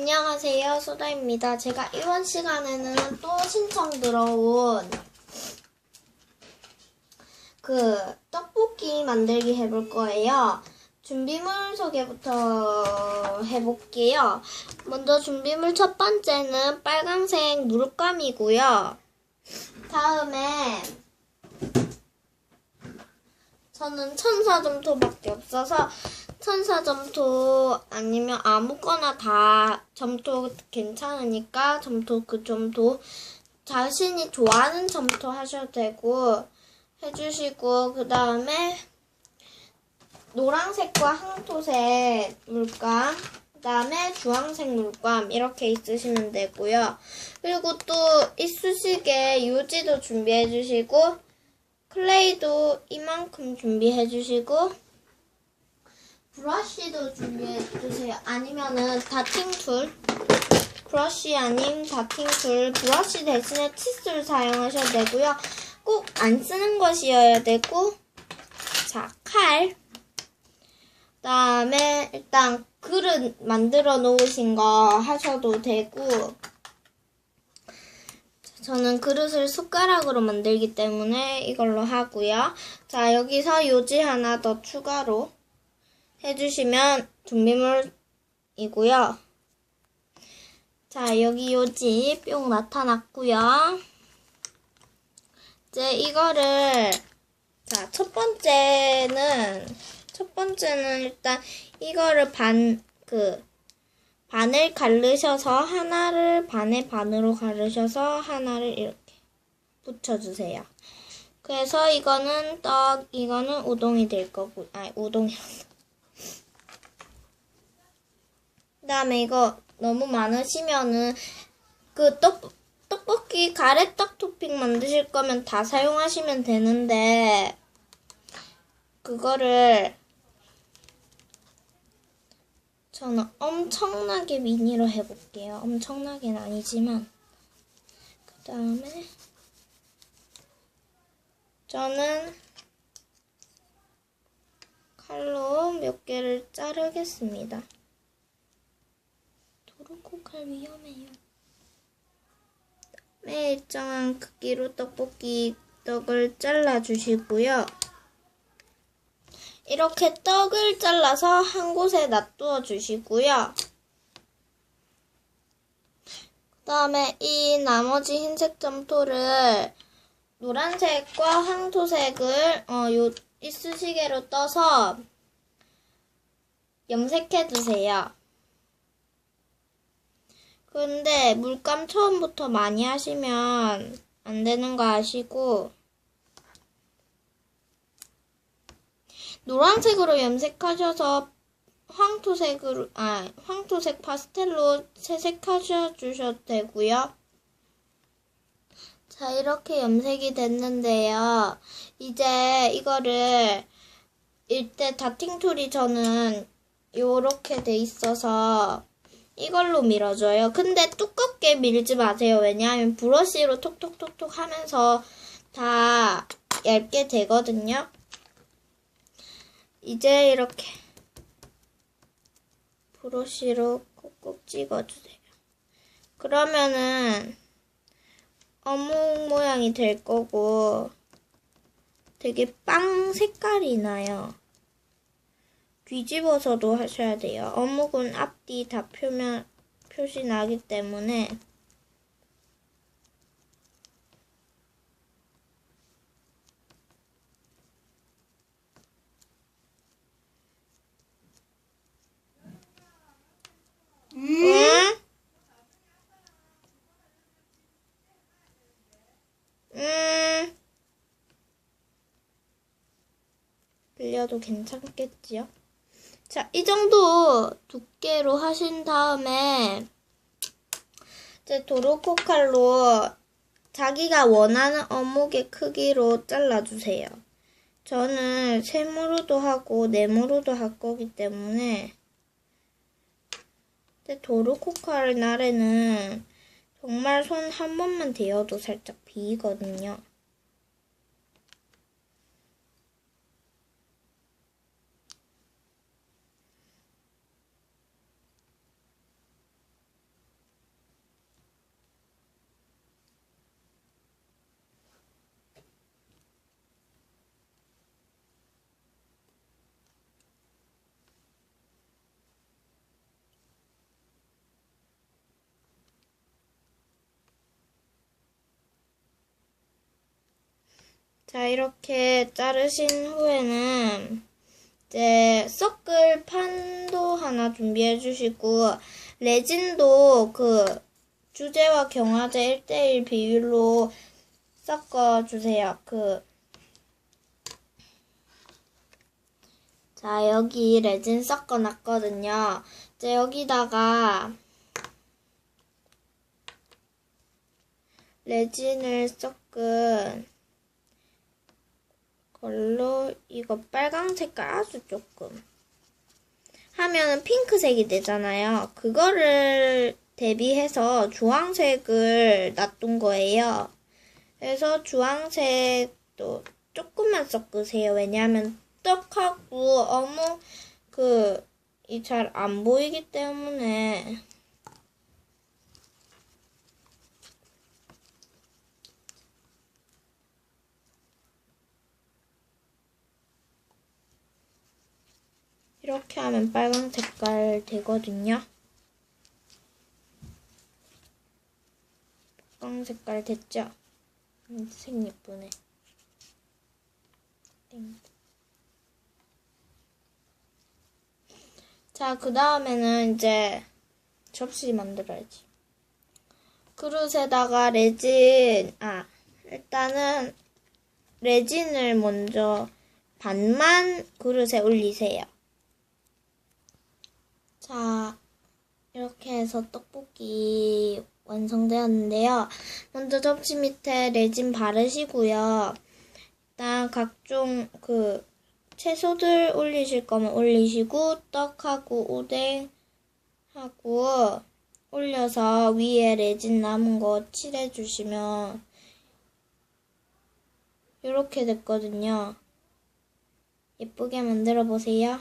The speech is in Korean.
안녕하세요, 소다입니다. 제가 이번 시간에는 또 신청 들어온 그 떡볶이 만들기 해볼 거예요. 준비물 소개부터 해볼게요. 먼저 준비물 첫 번째는 빨강색 무릎감이고요. 다음에 저는 천사점토밖에 없어서 천사 점토 아니면 아무거나 다 점토 괜찮으니까 점토 그 점토 자신이 좋아하는 점토 하셔도 되고 해주시고 그 다음에 노란색과 황토색 물감 그 다음에 주황색 물감 이렇게 있으시면 되고요. 그리고 또 이쑤시개 유지도 준비해 주시고 클레이도 이만큼 준비해 주시고 브러쉬도 준비해 주세요. 아니면은 다팅 툴 브러쉬 아닌 다팅 툴 브러쉬 대신에 칫솔 사용하셔도 되고요. 꼭 안 쓰는 것이어야 되고 자, 칼 그다음에 일단 그릇 만들어 놓으신 거 하셔도 되고 저는 그릇을 숟가락으로 만들기 때문에 이걸로 하고요. 자, 여기서 요지 하나 더 추가로 해주시면 준비물이고요. 자, 여기 요지 뿅 나타났고요. 이제 이거를 자, 첫 번째는 첫 번째는 일단 이거를 반 그 반을 가르셔서 하나를 반의 반으로 가르셔서 하나를 이렇게 붙여주세요. 그래서 이거는 떡, 이거는 우동이 될 거고, 아니 우동이. 그다음에 이거 너무 많으시면은 그 떡, 떡볶이 가래떡 토핑 만드실 거면 다 사용하시면 되는데 그거를 저는 엄청나게 미니로 해볼게요. 엄청나게는 아니지만 그 다음에 저는 칼로 몇 개를 자르겠습니다. 도르코 칼 위험해요. 네, 일정한 크기로 떡볶이 떡을 잘라주시고요. 이렇게 떡을 잘라서 한 곳에 놔두어 주시고요. 그 다음에 이 나머지 흰색 점토를 노란색과 황토색을 어, 요 이쑤시개로 떠서 염색해 주세요. 근데 물감 처음부터 많이 하시면 안 되는 거 아시고 노란색으로 염색하셔서 황토색으로 아 황토색 파스텔로 채색하셔 주셔도 되고요. 자 이렇게 염색이 됐는데요. 이제 이거를 일대 다팅 툴이 저는 요렇게 돼 있어서 이걸로 밀어줘요. 근데 두껍게 밀지 마세요. 왜냐하면 브러쉬로 톡톡톡톡 하면서 다 얇게 되거든요. 이제 이렇게 브러쉬로 꾹꾹 찍어주세요. 그러면은 어묵 모양이 될 거고 되게 빵 색깔이 나요. 뒤집어서도 하셔야 돼요. 어묵은 앞뒤 다 표면 표시 나기 때문에. 빌려도 괜찮겠지요? 자, 이 정도 두께로 하신 다음에 이제 도로코 칼로 자기가 원하는 어묵의 크기로 잘라주세요. 저는 세모로도 하고 네모로도 할 거기 때문에 도로코 칼 날에는 정말 손 한 번만 대어도 살짝 비거든요. 자, 이렇게 자르신 후에는 이제 섞을 판도 하나 준비해 주시고 레진도 그 주제와 경화제 1대1 비율로 섞어 주세요. 그 자, 여기 레진 섞어 놨거든요. 이제 여기다가 레진을 섞은 걸로 이거 빨강 색깔 아주 조금 하면은 핑크색이 되잖아요. 그거를 대비해서 주황색을 놔둔 거예요. 그래서 주황색도 조금만 섞으세요. 왜냐하면 떡하고 어묵 그 이 잘 안 보이기 때문에 이렇게 하면 빨강 색깔 되거든요. 빨강 색깔 됐죠? 음, 색 예쁘네. 땡. 자, 그 다음에는 이제 접시 만들어야지. 그릇에다가 레진, 아, 일단은 레진을 먼저 반만 그릇에 올리세요. 자, 이렇게 해서 떡볶이 완성되었는데요. 먼저 접시 밑에 레진 바르시고요. 일단 각종 그 채소들 올리실 거면 올리시고 떡하고 오뎅하고 올려서 위에 레진 남은 거 칠해 주시면 이렇게 됐거든요. 예쁘게 만들어 보세요.